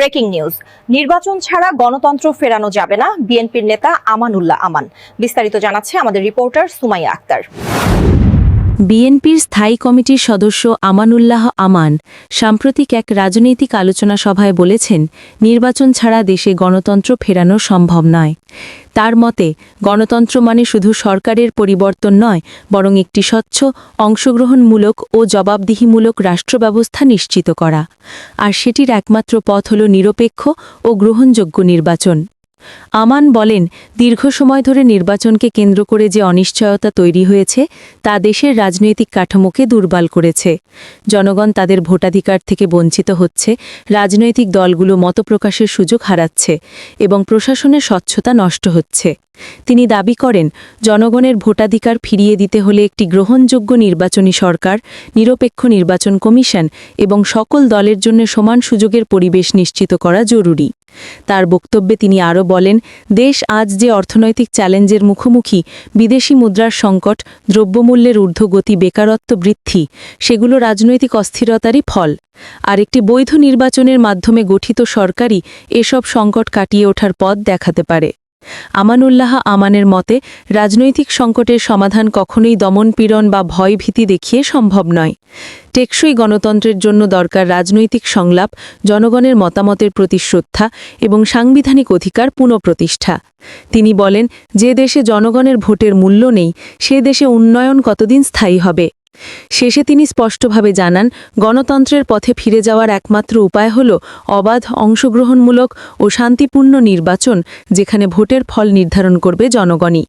Breaking news. নির্বাচন ছাড়া গণতন্ত্র ফেরানো যাবে না, বিএনপির নেতা আমানুল্লাহ আমান। বিস্তারিত জানাচ্ছে আমাদের রিপোর্টার সুমাইয়া আক্তার। বিএনপির স্থায়ী কমিটির সদস্য আমানুল্লাহ আমান সাম্প্রতিক এক রাজনৈতিক আলোচনা সভায় বলেছেন, নির্বাচন ছাড়া দেশে গণতন্ত্র ফেরানো সম্ভব নয়। তার মতে, গণতন্ত্র মানে শুধু সরকারের পরিবর্তন নয়, বরং একটি স্বচ্ছ, অংশগ্রহণমূলক ও জবাবদিহিমূলক রাষ্ট্রব্যবস্থা নিশ্চিত করা। আর সেটির একমাত্র পথ হল নিরপেক্ষ ও গ্রহণযোগ্য নির্বাচন। আমান বলেন, দীর্ঘ সময় ধরে নির্বাচনকে কেন্দ্র করে যে অনিশ্চয়তা তৈরি হয়েছে, তা দেশের রাজনৈতিক কাঠামোকে দুর্বল করেছে। জনগণ তাদের ভোটাধিকার থেকে বঞ্চিত হচ্ছে, রাজনৈতিক দলগুলো মতপ্রকাশের সুযোগ হারাচ্ছে এবং প্রশাসনের স্বচ্ছতা নষ্ট হচ্ছে। তিনি দাবি করেন, জনগণের ভোটাধিকার ফিরিয়ে দিতে হলে একটি গ্রহণযোগ্য নির্বাচনী সরকার, নিরপেক্ষ নির্বাচন কমিশন এবং সকল দলের জন্য সমান সুযোগের পরিবেশ নিশ্চিত করা জরুরি। তার বক্তব্যে তিনি আরও বলেন, দেশ আজ যে অর্থনৈতিক চ্যালেঞ্জের মুখোমুখি, বিদেশি মুদ্রার সংকট, দ্রব্যমূল্যের ঊর্ধ্বগতি, বেকারত্ব বৃদ্ধি, সেগুলো রাজনৈতিক অস্থিরতারই ফল। আর একটি বৈধ নির্বাচনের মাধ্যমে গঠিত সরকারই এসব সংকট কাটিয়ে ওঠার পথ দেখাতে পারে। আমানুল্লাহ আমানের মতে, রাজনৈতিক সংকটের সমাধান কখনোই দমনপীড়ন বা ভয়ভীতি দেখিয়ে সম্ভব নয়। টেকসই গণতন্ত্রের জন্য দরকার রাজনৈতিক সংলাপ, জনগণের মতামতের প্রতি শ্রদ্ধা এবং সাংবিধানিক অধিকার পুনঃপ্রতিষ্ঠা। তিনি বলেন, যে দেশে জনগণের ভোটের মূল্য নেই, সে দেশে উন্নয়ন কতদিন স্থায়ী হবে? শেষে তিনি স্পষ্টভাবে জানান, গণতন্ত্রের পথে ফিরে যাওয়ার একমাত্র উপায় হল অবাধ অংশগ্রহণমূলক ও শান্তিপূর্ণ নির্বাচন, যেখানে ভোটের ফল নির্ধারণ করবে জনগণই।